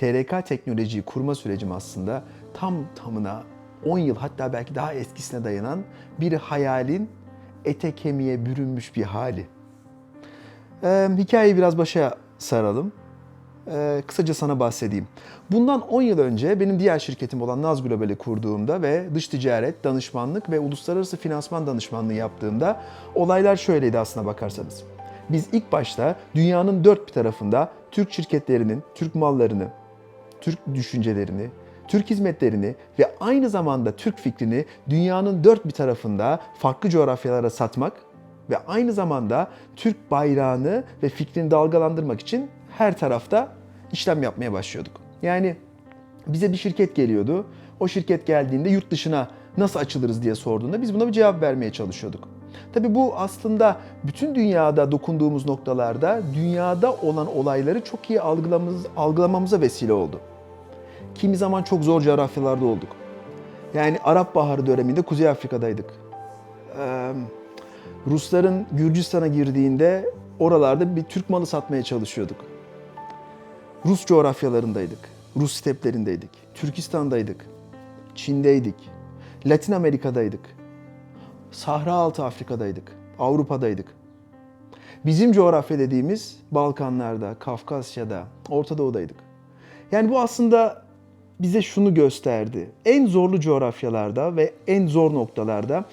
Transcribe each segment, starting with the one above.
TRK teknolojiyi kurma sürecim aslında tam tamına 10 yıl hatta belki daha eskisine dayanan bir hayalin ete kemiğe bürünmüş bir hali. Ee, hikayeyi biraz başa saralım. Ee, kısaca sana bahsedeyim. Bundan 10 yıl önce benim diğer şirketim olan Naz Global'i kurduğumda ve dış ticaret, danışmanlık ve uluslararası finansman danışmanlığı yaptığımda olaylar şöyleydi aslına bakarsanız. Biz ilk başta dünyanın dört bir tarafında Türk şirketlerinin, Türk mallarını, Türk düşüncelerini, Türk hizmetlerini ve aynı zamanda Türk fikrini dünyanın dört bir tarafında farklı coğrafyalara satmak ve aynı zamanda Türk bayrağını ve fikrini dalgalandırmak için her tarafta işlem yapmaya başlıyorduk. Yani bize bir şirket geliyordu. O şirket geldiğinde yurt dışına nasıl açılırız diye sorduğunda biz buna bir cevap vermeye çalışıyorduk. Tabii bu aslında bütün dünyada dokunduğumuz noktalarda dünyada olan olayları çok iyi algılamamız, algılamamıza vesile oldu. Kimi zaman çok zor coğrafyalarda olduk. Yani Arap Baharı döneminde Kuzey Afrika'daydık. Ee, Rusların Gürcistan'a girdiğinde oralarda bir Türk malı satmaya çalışıyorduk. Rus coğrafyalarındaydık. Rus steplerindeydik. Türkistan'daydık. Çin'deydik. Latin Amerika'daydık. Sahra altı Afrika'daydık. Avrupa'daydık. Bizim coğrafya dediğimiz Balkanlarda, Kafkasya'da, Orta Doğu'daydık. Yani bu aslında bize şunu gösterdi. En zorlu coğrafyalarda ve en zor noktalarda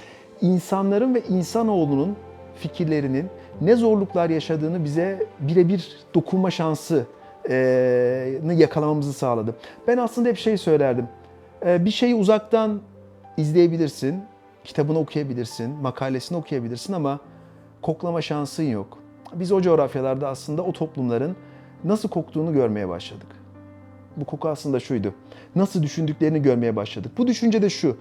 insanların ve insanoğlunun fikirlerinin ne zorluklar yaşadığını bize birebir dokunma şansı yakalamamızı sağladı. Ben aslında hep şey söylerdim. Bir şeyi uzaktan izleyebilirsin, kitabını okuyabilirsin, makalesini okuyabilirsin ama koklama şansın yok. Biz o coğrafyalarda aslında o toplumların nasıl koktuğunu görmeye başladık. Bu koku aslında şuydu. Nasıl düşündüklerini görmeye başladık. Bu düşünce de şu.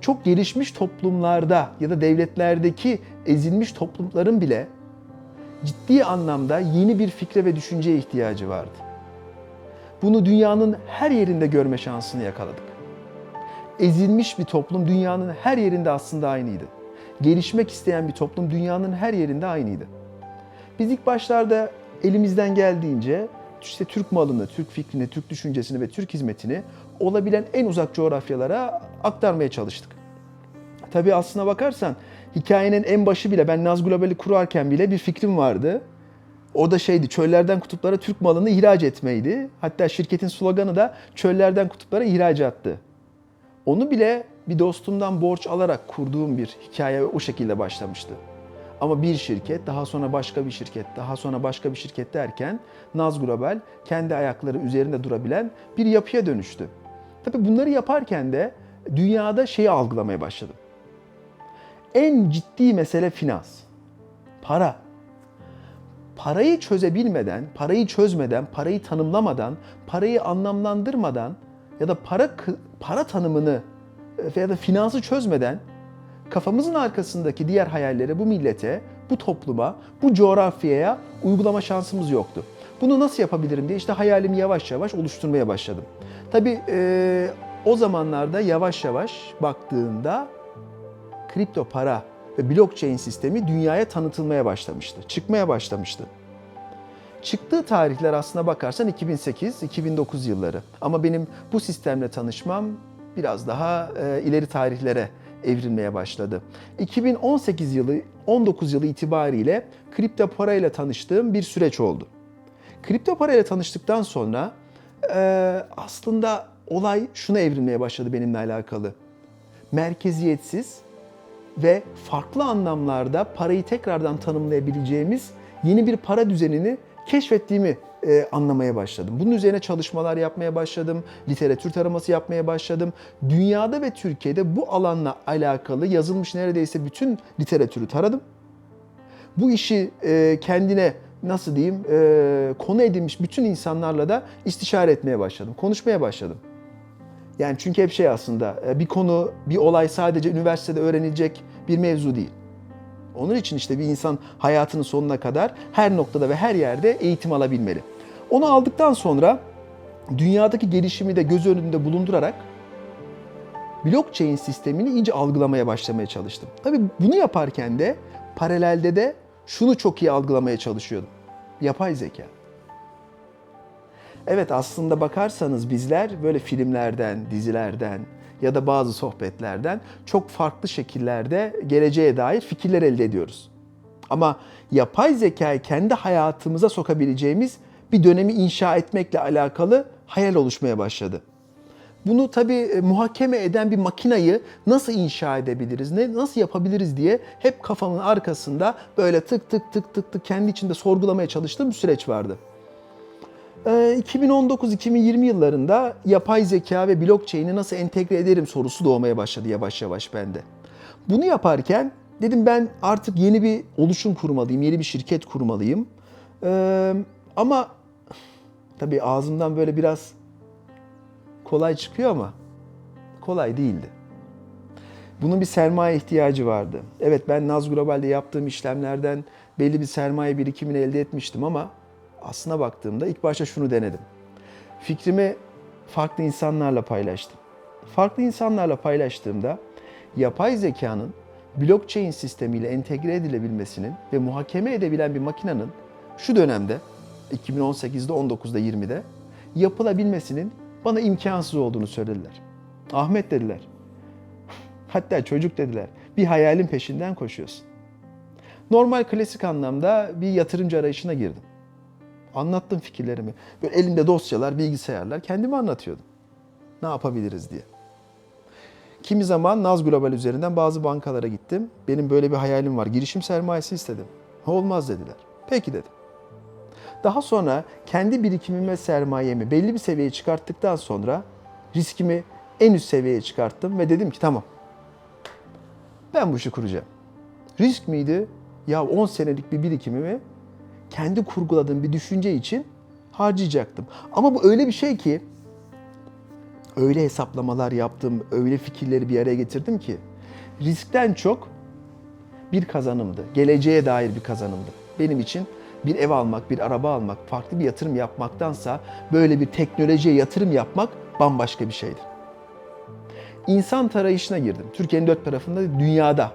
Çok gelişmiş toplumlarda ya da devletlerdeki ezilmiş toplumların bile ciddi anlamda yeni bir fikre ve düşünceye ihtiyacı vardı. Bunu dünyanın her yerinde görme şansını yakaladık. Ezilmiş bir toplum dünyanın her yerinde aslında aynıydı. Gelişmek isteyen bir toplum dünyanın her yerinde aynıydı. Biz ilk başlarda elimizden geldiğince işte Türk malını, Türk fikrini, Türk düşüncesini ve Türk hizmetini olabilen en uzak coğrafyalara aktarmaya çalıştık. Tabii aslına bakarsan hikayenin en başı bile ben Naz Global'i kurarken bile bir fikrim vardı. O da şeydi çöllerden kutuplara Türk malını ihraç etmeydi. Hatta şirketin sloganı da çöllerden kutuplara ihracattı. Onu bile bir dostumdan borç alarak kurduğum bir hikaye o şekilde başlamıştı. Ama bir şirket, daha sonra başka bir şirket, daha sonra başka bir şirket derken Naz Global kendi ayakları üzerinde durabilen bir yapıya dönüştü. Tabii bunları yaparken de dünyada şeyi algılamaya başladım. En ciddi mesele finans. Para. Parayı çözebilmeden, parayı çözmeden, parayı tanımlamadan, parayı anlamlandırmadan ya da para para tanımını veya da finansı çözmeden kafamızın arkasındaki diğer hayalleri bu millete, bu topluma, bu coğrafyaya uygulama şansımız yoktu. Bunu nasıl yapabilirim diye işte hayalimi yavaş yavaş oluşturmaya başladım. Tabii e, o zamanlarda yavaş yavaş baktığında kripto para ve blockchain sistemi dünyaya tanıtılmaya başlamıştı, çıkmaya başlamıştı. Çıktığı tarihler aslına bakarsan 2008-2009 yılları. Ama benim bu sistemle tanışmam biraz daha e, ileri tarihlere evrilmeye başladı. 2018 yılı, 19 yılı itibariyle kripto parayla tanıştığım bir süreç oldu. Kripto parayla tanıştıktan sonra e, aslında olay şuna evrilmeye başladı benimle alakalı. Merkeziyetsiz ve farklı anlamlarda parayı tekrardan tanımlayabileceğimiz yeni bir para düzenini keşfettiğimi e, anlamaya başladım. Bunun üzerine çalışmalar yapmaya başladım, literatür taraması yapmaya başladım. Dünyada ve Türkiye'de bu alanla alakalı yazılmış neredeyse bütün literatürü taradım. Bu işi e, kendine nasıl diyeyim e, konu edinmiş bütün insanlarla da istişare etmeye başladım, konuşmaya başladım. Yani çünkü hep şey aslında bir konu, bir olay sadece üniversitede öğrenilecek bir mevzu değil. Onun için işte bir insan hayatının sonuna kadar her noktada ve her yerde eğitim alabilmeli. Onu aldıktan sonra dünyadaki gelişimi de göz önünde bulundurarak blockchain sistemini iyice algılamaya başlamaya çalıştım. Tabii bunu yaparken de paralelde de şunu çok iyi algılamaya çalışıyordum. Yapay zeka. Evet aslında bakarsanız bizler böyle filmlerden, dizilerden ya da bazı sohbetlerden çok farklı şekillerde geleceğe dair fikirler elde ediyoruz. Ama yapay zekayı kendi hayatımıza sokabileceğimiz bir dönemi inşa etmekle alakalı hayal oluşmaya başladı. Bunu tabii e, muhakeme eden bir makinayı nasıl inşa edebiliriz, ne nasıl yapabiliriz diye hep kafamın arkasında böyle tık tık tık tık tık kendi içinde sorgulamaya çalıştığım bir süreç vardı. Ee, 2019-2020 yıllarında yapay zeka ve blockchain'i nasıl entegre ederim sorusu doğmaya başladı yavaş yavaş bende. Bunu yaparken dedim ben artık yeni bir oluşum kurmalıyım, yeni bir şirket kurmalıyım. Ee, ama tabii ağzımdan böyle biraz kolay çıkıyor ama kolay değildi. Bunun bir sermaye ihtiyacı vardı. Evet ben Naz Global'de yaptığım işlemlerden belli bir sermaye birikimini elde etmiştim ama aslına baktığımda ilk başta şunu denedim. Fikrimi farklı insanlarla paylaştım. Farklı insanlarla paylaştığımda yapay zekanın blockchain sistemiyle entegre edilebilmesinin ve muhakeme edebilen bir makinenin şu dönemde 2018'de, 19'da, 20'de yapılabilmesinin bana imkansız olduğunu söylediler. Ahmet dediler. Hatta çocuk dediler. Bir hayalin peşinden koşuyorsun. Normal klasik anlamda bir yatırımcı arayışına girdim. Anlattım fikirlerimi. Böyle elimde dosyalar, bilgisayarlar kendime anlatıyordum. Ne yapabiliriz diye. Kimi zaman Naz Global üzerinden bazı bankalara gittim. Benim böyle bir hayalim var. Girişim sermayesi istedim. Olmaz dediler. Peki dedim. Daha sonra kendi birikimimi ve sermayemi belli bir seviyeye çıkarttıktan sonra riskimi en üst seviyeye çıkarttım ve dedim ki tamam. Ben bu işi kuracağım. Risk miydi? Ya 10 senelik bir birikimimi kendi kurguladığım bir düşünce için harcayacaktım. Ama bu öyle bir şey ki öyle hesaplamalar yaptım, öyle fikirleri bir araya getirdim ki riskten çok bir kazanımdı. Geleceğe dair bir kazanımdı. Benim için bir ev almak, bir araba almak, farklı bir yatırım yapmaktansa böyle bir teknolojiye yatırım yapmak bambaşka bir şeydir. İnsan tarayışına girdim. Türkiye'nin dört tarafında, dünyada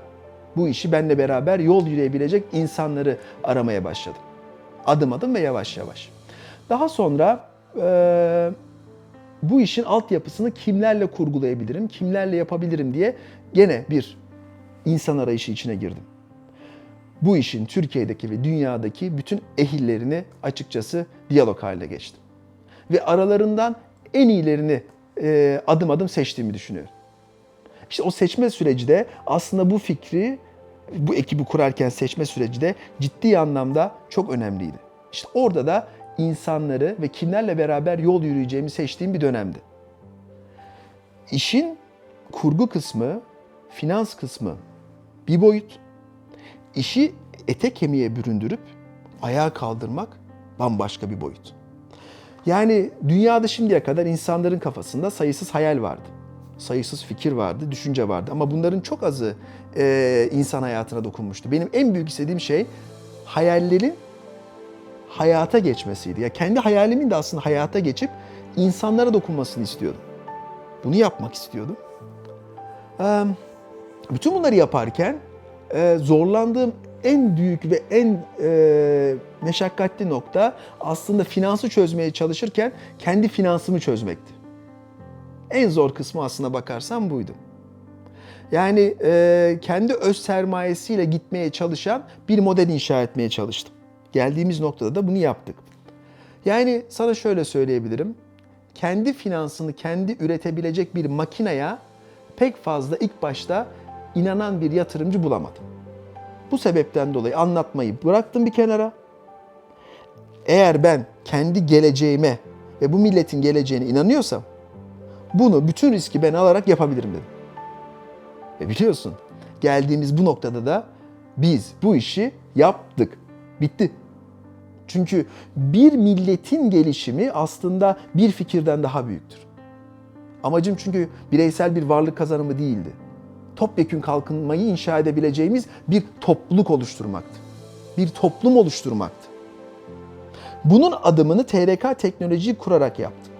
bu işi benle beraber yol yürüyebilecek insanları aramaya başladım. Adım adım ve yavaş yavaş. Daha sonra e, bu işin altyapısını kimlerle kurgulayabilirim, kimlerle yapabilirim diye gene bir insan arayışı içine girdim bu işin Türkiye'deki ve dünyadaki bütün ehillerini açıkçası diyalog haline geçtim. Ve aralarından en iyilerini e, adım adım seçtiğimi düşünüyorum. İşte o seçme süreci de aslında bu fikri, bu ekibi kurarken seçme süreci de ciddi anlamda çok önemliydi. İşte orada da insanları ve kimlerle beraber yol yürüyeceğimi seçtiğim bir dönemdi. İşin kurgu kısmı, finans kısmı bir boyut, işi ete kemiğe büründürüp ayağa kaldırmak bambaşka bir boyut. Yani dünyada şimdiye kadar insanların kafasında sayısız hayal vardı. Sayısız fikir vardı, düşünce vardı. Ama bunların çok azı e, insan hayatına dokunmuştu. Benim en büyük istediğim şey hayallerin hayata geçmesiydi. Ya kendi hayalimin de aslında hayata geçip insanlara dokunmasını istiyordum. Bunu yapmak istiyordum. Ee, bütün bunları yaparken e, zorlandığım en büyük ve en e, meşakkatli nokta aslında finansı çözmeye çalışırken kendi finansımı çözmekti. En zor kısmı aslına bakarsan buydu. Yani e, kendi öz sermayesiyle gitmeye çalışan bir model inşa etmeye çalıştım. Geldiğimiz noktada da bunu yaptık. Yani sana şöyle söyleyebilirim. Kendi finansını kendi üretebilecek bir makineye pek fazla ilk başta inanan bir yatırımcı bulamadım. Bu sebepten dolayı anlatmayı bıraktım bir kenara. Eğer ben kendi geleceğime ve bu milletin geleceğine inanıyorsam bunu bütün riski ben alarak yapabilirim dedim. Ve biliyorsun geldiğimiz bu noktada da biz bu işi yaptık. Bitti. Çünkü bir milletin gelişimi aslında bir fikirden daha büyüktür. Amacım çünkü bireysel bir varlık kazanımı değildi topyekün kalkınmayı inşa edebileceğimiz bir topluluk oluşturmaktı. Bir toplum oluşturmaktı. Bunun adımını TRK teknolojiyi kurarak yaptık.